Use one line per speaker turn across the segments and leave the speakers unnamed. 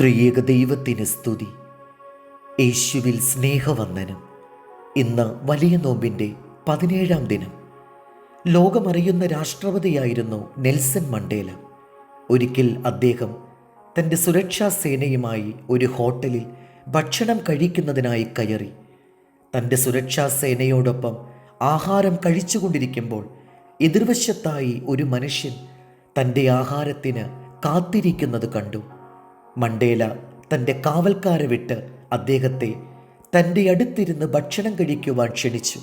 ത്രിയേക ദൈവത്തിന് സ്തുതി. യേശുവിൽ സ്നേഹവന്ദനം. ഇന്ന് വലിയ നോമ്പിന്റെ പതിനേഴാം ദിനം. ലോകമറിയുന്ന രാഷ്ട്രപതിയായിരുന്നു നെൽസൺ മണ്ടേല. ഒരിക്കൽ അദ്ദേഹം തന്റെ സുരക്ഷാ സേനയുമായി ഒരു ഹോട്ടലിൽ ഭക്ഷണം കഴിക്കുന്നതിനായി കയറി. തന്റെ സുരക്ഷാ സേനയോടൊപ്പം ആഹാരം കഴിച്ചുകൊണ്ടിരിക്കുമ്പോൾ എതിർവശത്തായി ഒരു മനുഷ്യൻ തന്റെ ആഹാരത്തിന് കാത്തിരിക്കുന്നത് കണ്ടു. മണ്ടേല തന്റെ കാവൽക്കാരെ വിട്ട് അദ്ദേഹത്തെ തന്റെ അടുത്തിരുന്ന് ഭക്ഷണം കഴിക്കുവാൻ ക്ഷണിച്ചു.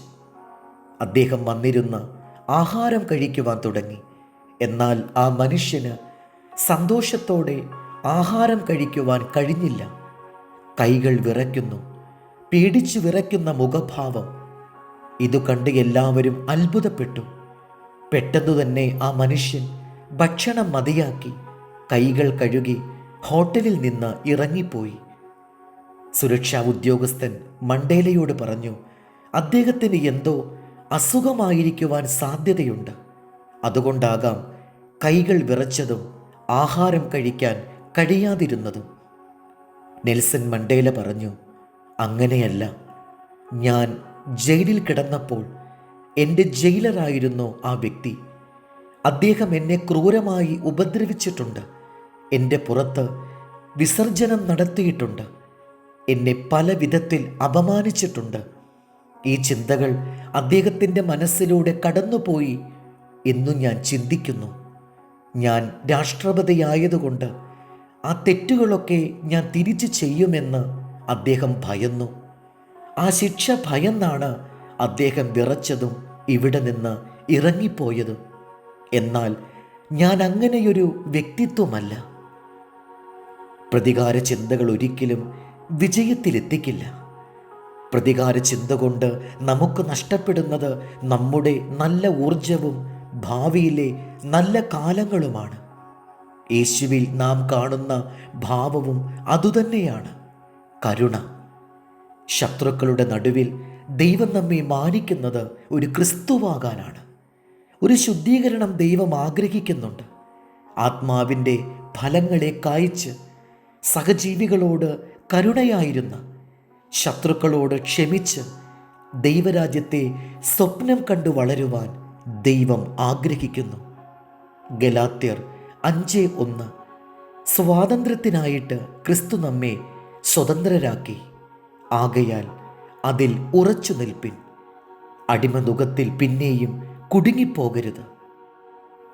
അദ്ദേഹം വന്നിരുന്ന ആഹാരം കഴിക്കുവാൻ തുടങ്ങി. എന്നാൽ ആ മനുഷ്യന് സന്തോഷത്തോടെ ആഹാരം കഴിക്കുവാൻ കഴിഞ്ഞില്ല. കൈകൾ വിറയ്ക്കുന്നു പേടിച്ചു വിറയ്ക്കുന്ന മുഖഭാവം. ഇതു കണ്ട് എല്ലാവരും അത്ഭുതപ്പെട്ടു. പെട്ടെന്നു തന്നെ ആ മനുഷ്യൻ ഭക്ഷണം മതിയാക്കി കൈകൾ കഴുകി ഹോട്ടലിൽ നിന്ന് ഇറങ്ങിപ്പോയി. സുരക്ഷാ ഉദ്യോഗസ്ഥൻ മണ്ടേലയോട് പറഞ്ഞു അദ്ദേഹത്തിന് എന്തോ അസുഖമായിരിക്കുവാൻ സാധ്യതയുണ്ട്. അതുകൊണ്ടാകാം കൈകൾ വിറച്ചതും ആഹാരം കഴിക്കാൻ കഴിയാതിരുന്നതും. നെൽസൺ മണ്ടേല പറഞ്ഞു അങ്ങനെയല്ല. ഞാൻ ജയിലിൽ കിടന്നപ്പോൾ എന്റെ ജയിലറായിരുന്നു ആ വ്യക്തി. അദ്ദേഹം എന്നെ ക്രൂരമായി ഉപദ്രവിച്ചിട്ടുണ്ട്. എന്റെ പുറത്ത് വിസർജനം നടത്തിയിട്ടുണ്ട്. എന്നെ പല വിധത്തിൽ അപമാനിച്ചിട്ടുണ്ട്. ഈ ചിന്തകൾ അദ്ദേഹത്തിന്റെ മനസ്സിലൂടെ കടന്നുപോയി എന്നു ഞാൻ ചിന്തിക്കുന്നു. ഞാൻ രാഷ്ട്രപതിയായതുകൊണ്ട് ആ തെറ്റുകളൊക്കെ ഞാൻ തിരിച്ചു ചെയ്യുമെന്ന് അദ്ദേഹം ഭയന്നു. ആ ശിക്ഷ ഭയന്നാണ് അദ്ദേഹം വിറച്ചതും ഇവിടെ നിന്ന് ഇറങ്ങിപ്പോയതും. എന്നാൽ ഞാൻ അങ്ങനെയൊരു വ്യക്തിത്വമല്ല. പ്രതികാര ചിന്തകൾ ഒരിക്കലും വിജയത്തിലെത്തിക്കില്ല. പ്രതികാര ചിന്ത കൊണ്ട് നമുക്ക് നഷ്ടപ്പെടുന്നത് നമ്മുടെ നല്ല ഊർജവും ഭാവിയിലെ നല്ല കാലങ്ങളുമാണ്. യേശുവിൽ നാം കാണുന്ന ഭാവവും അതുതന്നെയാണ്. കരുണ. ശത്രുക്കളുടെ നടുവിൽ ദൈവം നമ്മെ മാനിക്കുന്നത് ഒരു ക്രിസ്തുവാകാനാണ്. ഒരു ശുദ്ധീകരണം ദൈവം ആഗ്രഹിക്കുന്നുണ്ട്. ആത്മാവിന്റെ ഫലങ്ങളെ കായ്ച്ച് സഹജീവികളോട് കരുണയായിരുന്ന. ശത്രുക്കളോട് ക്ഷമിച്ച് ദൈവരാജ്യത്തെ സ്വപ്നം കണ്ടു വളരുവാൻ ദൈവം ആഗ്രഹിക്കുന്നു. ഗലാത്യർ അഞ്ച് ഒന്ന്. സ്വാതന്ത്ര്യത്തിനായിട്ട് ക്രിസ്തു നമ്മെ സ്വതന്ത്രരാക്കി. ആകയാൽ അതിൽ ഉറച്ചു നിൽപ്പിൻ. അടിമനുഖത്തിൽ പിന്നെയും കുടുങ്ങിപ്പോകരുത്.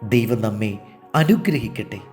ദൈവം നമ്മെ അനുഗ്രഹിക്കട്ടെ.